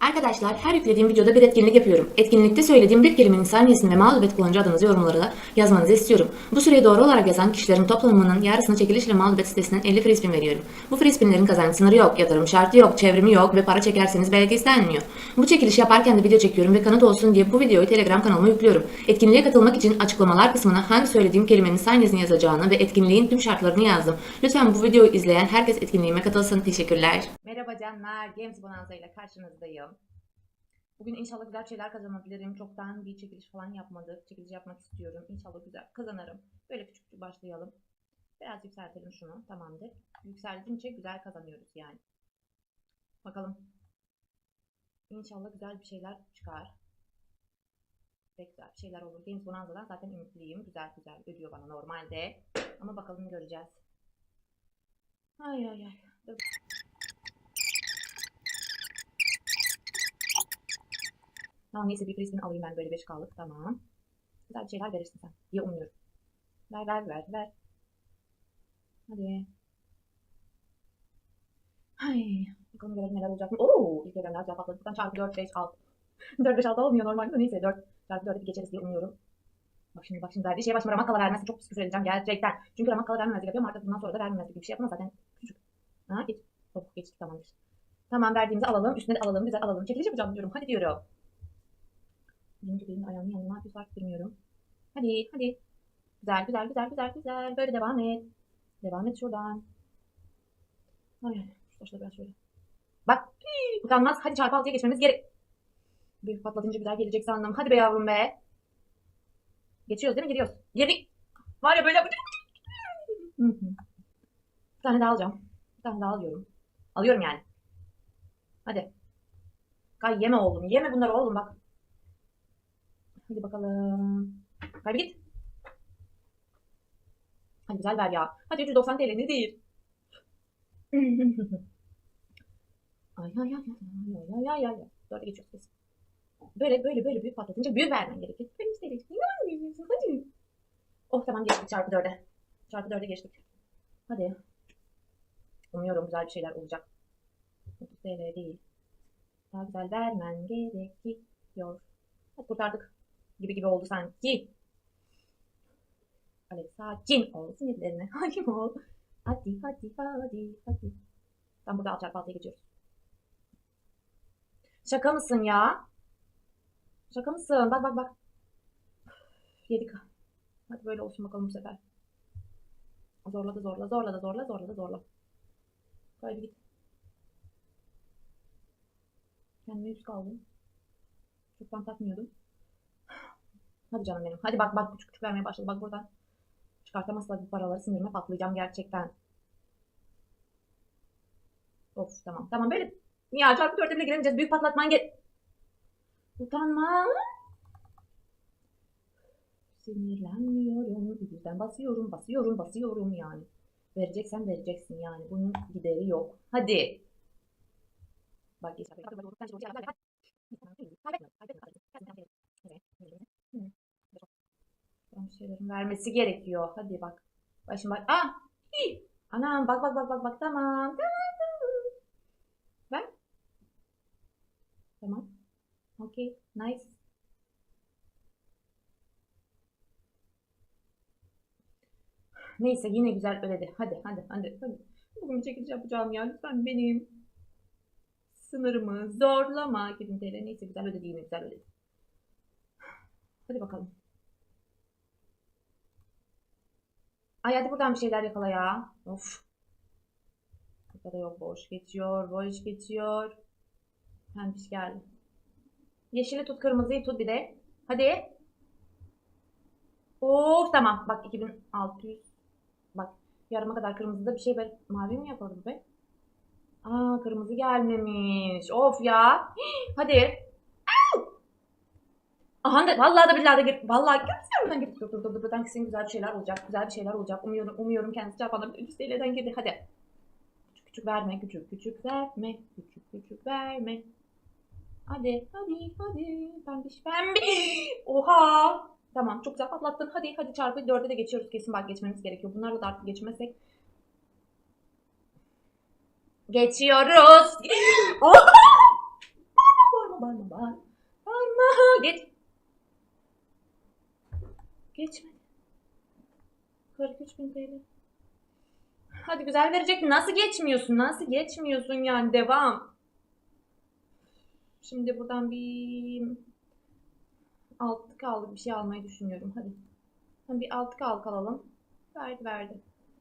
Arkadaşlar her yüklediğim videoda bir etkinlik yapıyorum. Etkinlikte söylediğim bir kelimenin saniyesinde mağlubiyet kullanıcı adınızı yorumlara yazmanızı istiyorum. Bu süreyi doğru olarak yazan kişilerin toplamının yarısını çekilişle mağlubiyet sitesinden 50 free spin veriyorum. Bu free spinlerin kazanç sınırı yok, yatırım şartı yok, çevrimi yok ve para çekerseniz belki istenmiyor. Bu çekilişi yaparken de video çekiyorum ve kanıt olsun diye bu videoyu Telegram kanalıma yüklüyorum. Etkinliğe katılmak için açıklamalar kısmına hangi söylediğim kelimenin saniyesini yazacağını ve etkinliğin tüm şartlarını yazdım. Lütfen bu videoyu izleyen herkes etkinliğime katılsın. Teşekkürler. Canlar, Games Bonanza ile karşınızdayım. Bugün inşallah güzel şeyler kazanabilirim. Çoktan bir çekiliş falan yapmadık. Çekiliş yapmak istiyorum. İnşallah güzel kazanırım. Böyle küçük başlayalım. Biraz yükseltelim şunu. Tamamdır. Yükseltince güzel kazanıyoruz yani. Bakalım. İnşallah güzel bir şeyler çıkar. Ve güzel bir şeyler olur. Games Bonanza'dan zaten ümitliyim. Güzel güzel ödüyor bana normalde. Ama bakalım göreceğiz. Ay ay ay. Dur. Tamam neyse bir frisbee alayım ben böyle 5K'lık. Tamam. Güzel bir şeyler verirsin sen diye umuyorum. Ver ver ver ver. Hadi. Ay. Bakalım görelim neler olacak. Oo, ilk yerden daha patladı. Buradan çarpı 4, 5, 6. 4, 5, 6 olmuyor normalde de neyse 4 çarpı 4'ü bir geçeriz diye umuyorum. Bak şimdi bak şimdi verdiği şeye başıma ramakala vermezse çok pis küfür edeceğim gerçekten. Çünkü ramakala vermemezlik yapıyorum artık bundan sonra da vermemezlik gibi bir şey yapamaz zaten küçük. Ha geç. Hop geçtik tamamdır. Tamam verdiğimizi alalım üstüne de alalım güzel alalım. Çekiliş yapacağım diyorum hadi diyorum. Birinci birinin ayağının yanına yapıyorsa artık bilmiyorum. Hadi hadi. Güzel güzel güzel güzel güzel. Böyle devam et. Devam et şuradan. Ay şu taşla biraz şöyle. Bak hii, utanmaz. Hadi çarpı altıya geçmemiz gerek. Büyük patlatınca güzel gelecek sandım. Hadi be yavrum be. Geçiyoruz değil mi? Giriyoruz. Girdik. Var ya böyle. Bir tane daha alacağım. Bir tane daha alıyorum. Alıyorum yani. Hadi. Kay yeme oğlum. Yeme bunları oğlum bak. Hadi bakalım. Hadi git. Hadi güzel ver ya. Hadi 390 TL ne değil. ay ay ay ay ay ay ay ay. Dörde geçiyoruz biz. Böyle böyle böyle büyük patlatınca büyük vermen gerekiyor. Ben isterim. İnanmıyorsun. Hadi. Oh tamam geçtik çarpı dörde. Çarpı dörde geçtik. Hadi. Umuyorum güzel bir şeyler olacak. 30 TL değil. Daha güzel vermen gerekiyor. Hadi kurtardık. Gibi gibi oldu sanki. Alev sakin ol. Sinirlerine hakim ol. Hadi hadi hadi hadi. Ben burada alt çarpı altıya geçiyoruz. Şaka mısın ya? Şaka mısın? Bak bak bak. Yedik. Hadi böyle olsun bakalım bu sefer. Zorla da zorla, zorla da zorla, zorla da zorla. Haydi git. Kendime yüz kaldım. Çoktan takmıyordum. Hadi canım benim. Hadi bak bak küçük küçük vermeye başladı. Bak buradan. Çıkartamazsa bu paraları sinirime patlayacağım gerçekten. Of tamam. Tamam böyle ya çarpı dörtte bile giremeyeceğiz. Büyük patlatman get. Utanma. Sinirlenmiyorum. Yüzden basıyorum, basıyorum, basıyorum yani. Vereceksen vereceksin yani. Bunun gideri yok. Hadi. Bak geç. Bir şeylerin vermesi gerekiyor. Hadi bak. Başım bak. Ah! Hi! Anam bak bak bak bak bak tamam. Tamam tamam. Ver. Tamam. Okay. Nice. Neyse yine güzel ödedi. Hadi hadi hadi hadi. Bugün bir çekiliş yapacağım ya. Lütfen benim sınırımı zorlama. 2000 TL neyse güzel ödedi yine güzel ödedi. Hadi bakalım. Ay hadi buradan bir şeyler yakala ya. Of. Burada da yok boş geçiyor. Boş geçiyor. Pembiş geldi. Yeşili tut kırmızıyı tut bir de. Hadi. Of tamam. Bak 2600. Bak yarıma kadar kırmızıda bir şey ver. Mavi mi yapalım be? Aa kırmızı gelmemiş. Of ya. Hadi. Au! Aha da vallahi da billahi de. Vallahi göstermeden gir. Dur dur dur dur. Buradan kesin güzel bir şeyler olacak. Güzel bir şeyler olacak. Umuyorum umuyorum kendisi çarpanlar 3 TL'den girdi. Hadi. Küçük küçük verme. Küçük küçük verme. Küçük küçük verme. Hadi hadi hadi. Pembiş pembiş. Oha. Tamam çok güzel patlattın. Hadi hadi çarpı dörde de geçiyoruz. Kesin bak geçmemiz gerekiyor. Bunlarla da artık geçmesek. Geçiyoruz. Oha! bağırma bağır. Bağırma. Geç. Geçmedi. 43 bin TL. Hadi güzel verecek. Nasıl geçmiyorsun? Nasıl geçmiyorsun yani? Devam. Şimdi buradan bir altı kaldı bir şey almayı düşünüyorum. Hadi. Hadi bir altı kalk alalım. Verdi verdi.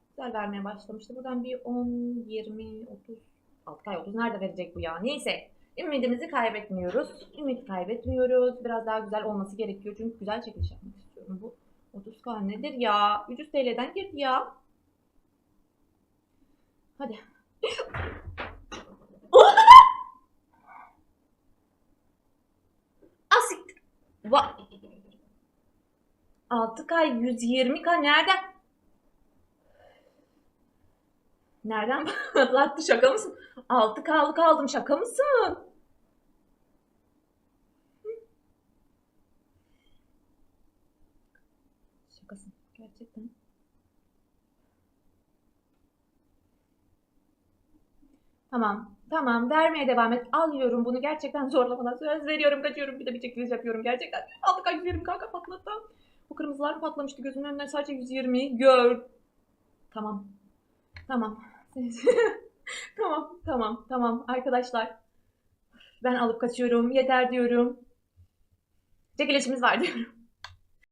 Güzel vermeye başlamıştı. Buradan bir 10, 20, 30. Altı kay 30 nerede verecek bu ya? Neyse. Ümidimizi kaybetmiyoruz. Ümit kaybetmiyoruz. Biraz daha güzel olması gerekiyor. Çünkü güzel çekiliş yapmak istiyorum. Bu 30k nedir ya? 300 TL'den girdi ya. Hadi. Asik. Va 6K 120K nereden? Nereden patlattı şaka mısın? 6K'lık aldım şaka mısın? Şakasın gerçekten. Tamam. Tamam. Vermeye devam et. Alıyorum bunu. Gerçekten zorlamadan söz veriyorum. Kaçıyorum. Bir de bir çekiliş yapıyorum. Gerçekten. Aldık kaç 120 kanka patlattı. Bu kırmızılar patlamıştı. Gözümün önünden sadece 120 gör. Tamam. Tamam. tamam. Tamam. Tamam. Arkadaşlar. Ben alıp kaçıyorum. Yeter diyorum. Çekilişimiz var diyorum.